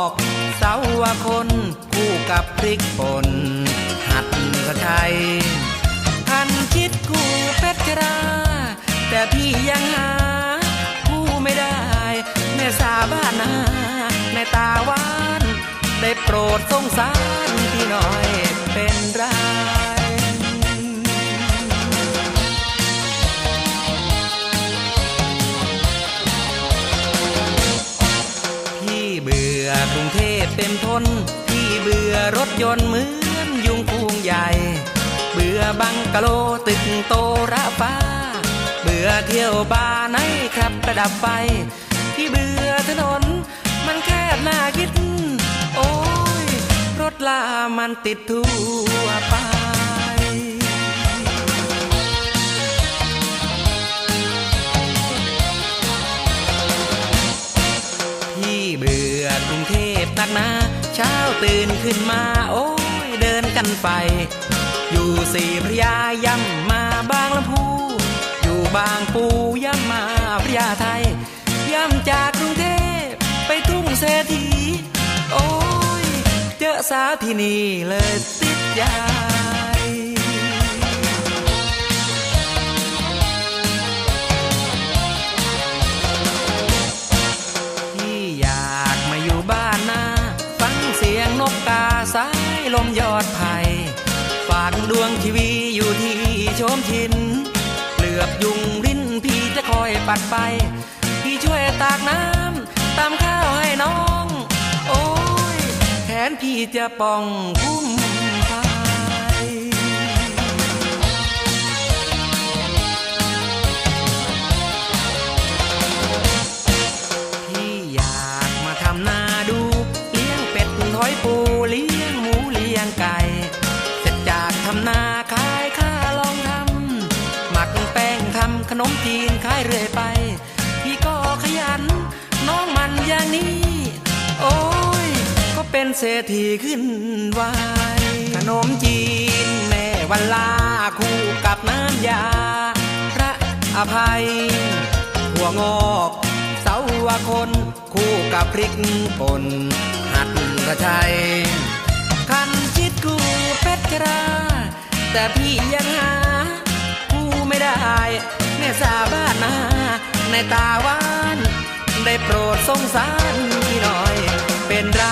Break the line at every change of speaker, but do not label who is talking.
อกเสาวคน คู่กับพริกป่นหัดกระไทยพันคิดคู่เพชรรา แต่พี่ยังหา คู่ไม่ได้ แม่สาบ้านนาแม่ตาวาน ได้โปรดสงสารพี่หน่อย ทนพี่เบื่อรถยนต์เหมือนยุงพุงใหญ่ เบื่อบังกะโลตึกโตระฟ้า เบื่อเที่ยวบาร์ไนครับประดับไฟพี่เบื่อถนน มันแคบน่าคิด โอ้ย รถลามันติดทั่วไปพี่เบื่อกรุงเทพตักหนา เช้าตื่นขึ้นมาโอ้ยเดินกันไป อยู่สี่พระยาย่ำมาบางลำพูอยู่บางปูย่ำมาพระยาไทย ย่ำจากกรุงเทพไปทุ่งเศรษฐีโอ้ยเจอสาวที่นี่เลยติดยาากดวงทีวีอยู่ที่โชมชินเหลือบยุงริ้นพี่จะคอยปัดไป พี่ช่วยตากน้ำตามข้าวให้น้อง โอ้ยแขนพี่จะป้องคุ้มำนาขายข้าลองทำหมักแป้งทำขนมจีนขายเรื่อยไป พี่ก็ขยัน น้องมันอย่างนี้ โอ้ย ก็เป็นเศรษฐีขึ้นไวขนมจีนแม่วันลาคู่กับน้ำยา พระอภัย หัวงอกเสาวคน คู่กับพริกป่นหัดกระชัย แต่พี่ยังหาคู่ไม่ได้แม่สาบ้านนาในตาหวาน ได้โปรดสงสารพี่หน่อยเป็นไร